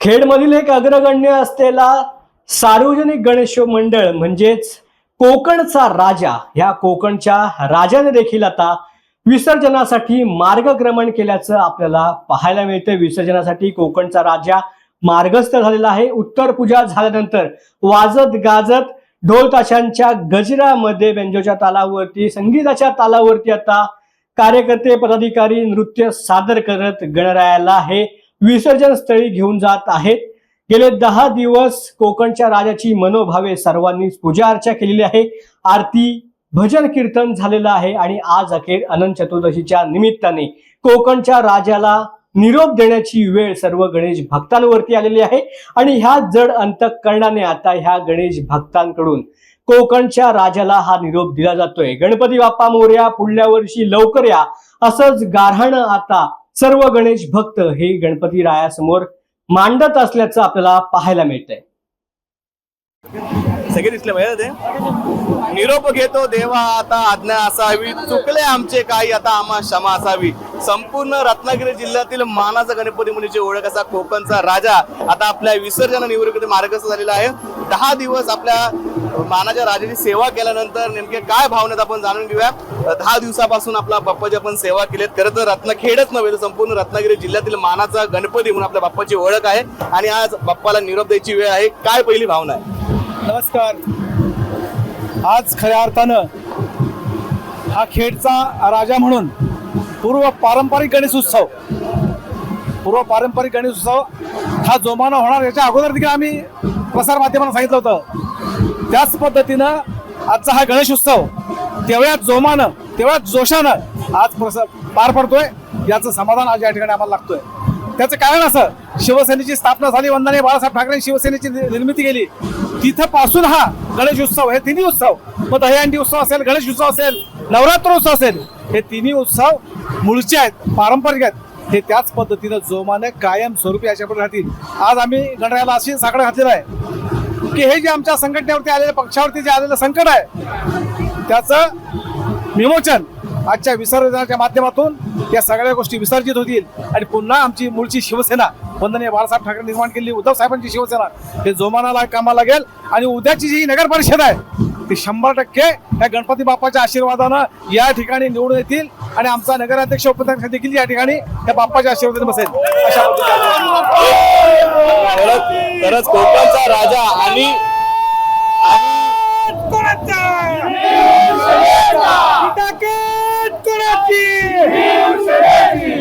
खेडमधील एक अग्रगण्य असलेला सार्वजनिक गणेश मंडळ म्हणजेच कोकणचा राजा. ह्या कोकणच्या राजाने देखील आता विसर्जनासाठी मार्गक्रमण केल्याचं आपल्याला पाहायला मिळतं विसर्जनासाठी कोकणचा राजा मार्गस्थ झालेला आहे. उत्तर पूजा झाल्यानंतर वाजत गाजत ढोल ताशांच्या गजरामध्ये बेंजोच्या तालावरती संगीताच्या तालावरती आता कार्यकर्ते पदाधिकारी नृत्य सादर करत गणरायाला हे विसर्जन स्थळी घेऊन जात आहेत. गेले दहा दिवस कोकणच्या राजाची मनोभावे सर्वांनीच पूजा अर्चा केलेली आहे. आरती भजन कीर्तन झालेलं आहे आणि आज अखेर अनंत चतुर्दशीच्या निमित्ताने कोकणच्या राजाला निरोप देण्याची वेळ सर्व गणेश भक्तांवरती आलेली आहे. आणि ह्या जड अंतकरणाने आता ह्या गणेश भक्तांकडून कोकणच्या राजाला हा निरोप दिला जातोय. गणपती बाप्पा मोर्या पुढल्या वर्षी लवकर या. असंच गारहाणं आता सर्व गणेश भक्त हे गणपती रायासमोर मांडत असल्याचं आपल्याला पाहायला मिळतंय. सगळे दिसले पाहिजे ते? निरोप घेतो देवा आता आज्ञा असावी. चुकले आमचे काही आता आम्हा क्षमा असावी. संपूर्ण रत्नागिरी जिल्ह्यातील मानाचा गणपती मुलीची ओळख असा कोकणचा राजा आता आपल्या विसर्जन निवृत्ती मार्गस्थ झालेला आहे. दहा दिवस आपल्या मानाच्या राजाची सेवा केल्यानंतर नेमके काय भावनेत आपण जाणून घेऊया. दहा दिवसापासून आपला बाप्पाची आपण सेवा केली खरं तर रत्नखेडच नव्हे तर संपूर्ण रत्नागिरी जिल्ह्यातील मानाचा गणपती म्हणून आपल्या बाप्पाची ओळख आहे. आणि आज बाप्पाला निरोप द्यायची वेळ आहे. काय पहिली भावना आहे? नमस्कार. आज खऱ्या अर्थानं हा खेडचा राजा म्हणून पूर्व पारंपरिक गणेश उत्सव पूर्व पारंपरिक गणेश उत्सव हा जोमानं होणार. याच्या अगोदर देखील आम्ही प्रसारमाध्यमांना सांगितलं होतं. त्याच पद्धतीनं आजचा हा गणेश उत्सव तेवढ्याच जोमानं तेवढ्याच जोशानं आज प्रसार पार पडतोय. याचं समाधान आज या ठिकाणी आम्हाला लागतोय. त्याचं कारण असं शिवसेनेची स्थापना झाली वंदने बाळासाहेब ठाकरे शिवसेनेची निर्मिती केली. तिथं पासून हा गणेश उत्सव हे तिन्ही उत्सव मग दहीहंडी उत्सव असेल गणेश उत्सव असेल नवरात्र उत्सव असेल हे तिन्ही उत्सव मूळचे आहेत पारंपरिक आहेत. हे त्याच पद्धतीनं जोमाने कायम स्वरूपी अशाप्रकारे राहतील. आज आम्ही गणरायाला अशी साकडं घातलेलं आहे की हे जे आमच्या संघटनेवरती आलेलं पक्षावरती जे आलेलं संकट आहे त्याचं विमोचन आजच्या विसर्जनाच्या माध्यमातून या सगळ्या गोष्टी विसर्जित होतील. आणि पुन्हा आमची मूळची शिवसेना वंदनीय बाळासाहेब ठाकरे निर्माण केलेली उद्धव साहेबांची शिवसेना हे जोमानाला कामाला लागेल. आणि उद्याची जी नगर परिषद आहे ती शंभर टक्के या गणपती बाप्पाच्या आशीर्वादानं या ठिकाणी निवडून येतील. आणि आमचा नगराध्यक्ष उपाध्यक्ष देखील या ठिकाणी त्या बाप्पाच्या आशीर्वादाने बसेल. अशा पद्धतीने. खरंच खरंच कोकणचा राजा आणि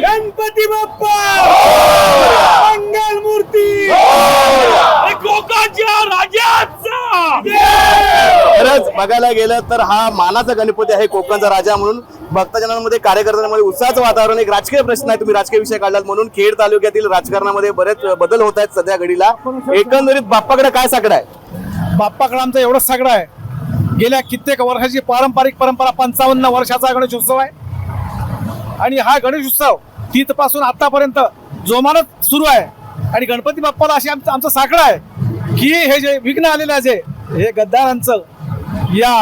गणपती बाप्पा मंगल मूर्ती कोकणच्या राजाचा खरंच बघायला गेलं तर हा मानाचा गणपती आहे कोकणचा राजा म्हणून. भक्तजनांमध्ये कार्यकर्त्यांमध्ये उत्साहाचं वातावरण एक राजकीय प्रश्न आहे तुम्ही राजकीय विषय काढलात म्हणून खेड तालुक्यातील राजकारणामध्ये बरेच बदल होत आहेत सध्या घडीला. एकंदरीत बाप्पाकडे काय साकडं आहे? बाप्पाकडे आमचा एवढंच सगळं आहे. गेल्या कित्येक वर्षाची पारंपरिक परंपरा पंचावन्न वर्षाचा गणेश उत्सव आहे. आणि हा गणेश उत्सव तिथपासून आतापर्यंत जोमानत सुरू आहे. आणि गणपती बाप्पाला अशी आमचं आमचं साकडं आहे. की हे जे विघ्न आलेलं आहे जे हे गद्दारांचं या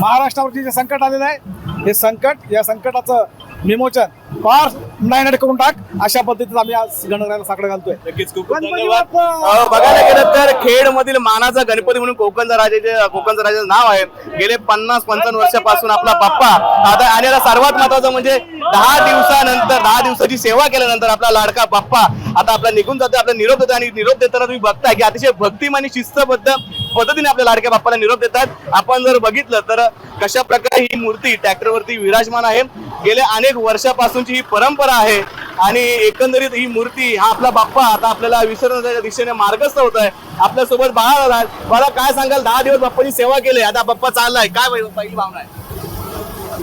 महाराष्ट्रावरती जे संकट आलेलं आहे हे संकट या संकटाचं विमोचन फार नायनाट करून टाक. अशा पद्धतीत आम्ही आज गणरायाला साकडं घालतोय. नक्कीच खूप गणपती धन्यवाद! अं, बघायला गेलं तर खेड मधील मानाचा गणपती म्हणून कोकणचा राजाचे कोकणचा राजाचं नाव आहे. गेले पन्नास पंचावन्न वर्षापासून आपला बाप्पा! आता आणि आता सर्वात महत्वाचं म्हणजे दहा दिवसानंतर दहा दिवसाची सेवा केल्यानंतर आपला लाडका बाप्पा. आता आपला निघून जातो आपला निरोप देतो आणि निरोप देताना तुम्ही बघताय की अतिशय भक्तिम आणि शिस्तबद्ध पद्धतीने आपल्या लाडक्या बाप्पाला निरोप देतात आपण जर बघितलं तर कशा प्रकारे ही मूर्ती ट्रॅक्टरवरती विराजमान आहे. गेल्या अनेक वर्षापासूनची ही परंपरा आहे आणि एकंदरीत ही मूर्ती हा आपला बाप्पा आता आपल्याला विसरण्याच्या दिशेने मार्गस्थ होत आहे. आपल्यासोबत बाळा राहत मला काय सांगाल? दहा दिवस बाप्पाची सेवा केली. आता बाप्पा चाललाय. काय पहिली भावना आहे?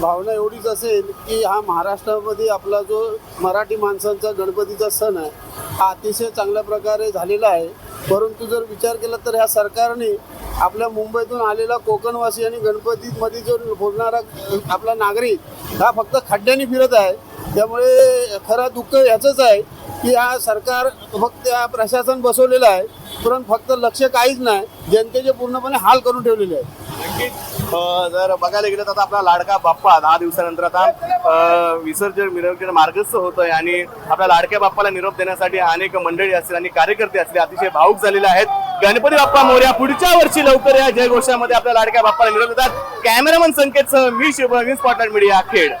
भावना एवढीच असेल की हा महाराष्ट्रामध्ये आपला जो मराठी माणसांचा गणपतीचा सण आहे हा अतिशय चांगल्या प्रकारे झालेला आहे. परंतु जर विचार केला तर ह्या सरकारने आपल्या मुंबईतून आलेला कोकणवासी आणि गणपतीमध्ये जो बोलणारा आपला नागरिक हा फक्त खड्ड्याने फिरत आहे. त्यामुळे खरा दुःख ह्याचंच आहे की हा सरकार फक्त हा प्रशासन बसवलेलं आहे. पण फक्त लक्ष काहीच नाही. जनतेचे पूर्णपणे हाल करून ठेवलेले आहे जर बघायला गेलं तर आता आपला लाडका बाप्पा दहा दिवसानंतर आता विसर्जन मिरवणुकीने मार्गस्थ होतोय आणि आपल्या लाडक्या बाप्पाला निरोप देण्यासाठी अनेक मंडळी असतील आणि कार्यकर्ते असतील अतिशय भाऊक झालेले आहेत. गणपती बाप्पा मोर्या पुढच्या वर्षी लवकर या जयघोषामध्ये आपल्या लाडक्या बाप्पाला निरोप देतात. कॅमेरामन संकेतसह मी शुभ स्पॉटलाइट मीडिया खेड.